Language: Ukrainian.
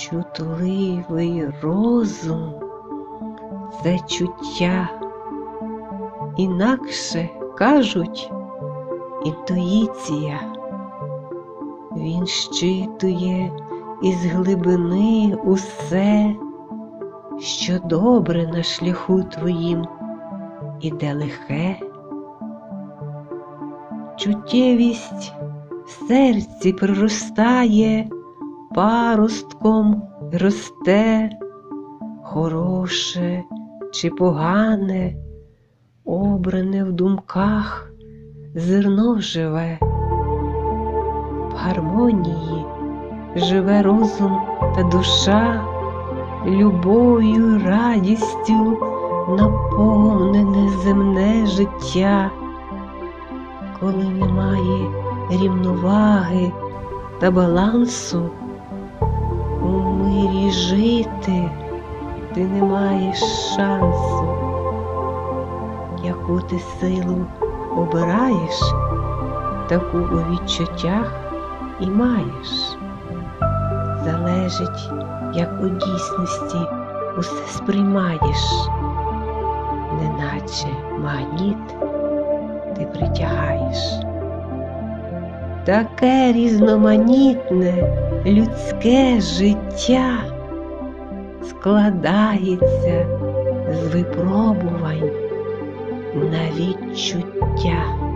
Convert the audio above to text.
Чутливий розум це чуття, інакше кажуть інтуїція. Він щитує із глибини усе, що добре на шляху твоїм іде лихе. Чуттєвість в серці проростає, паростком росте, хороше чи погане, обране в думках зерно живе, в гармонії живе розум та душа, любов'ю, радістю наповнене земне життя, коли немає рівноваги та балансу, у мирі жити ти не маєш шансу, яку ти силу обираєш, таку у відчуттях і маєш. Залежить, як у дійсності усе сприймаєш, неначе магніт ти притягаєш. Таке різноманітне людське життя складається з випробувань на відчуття.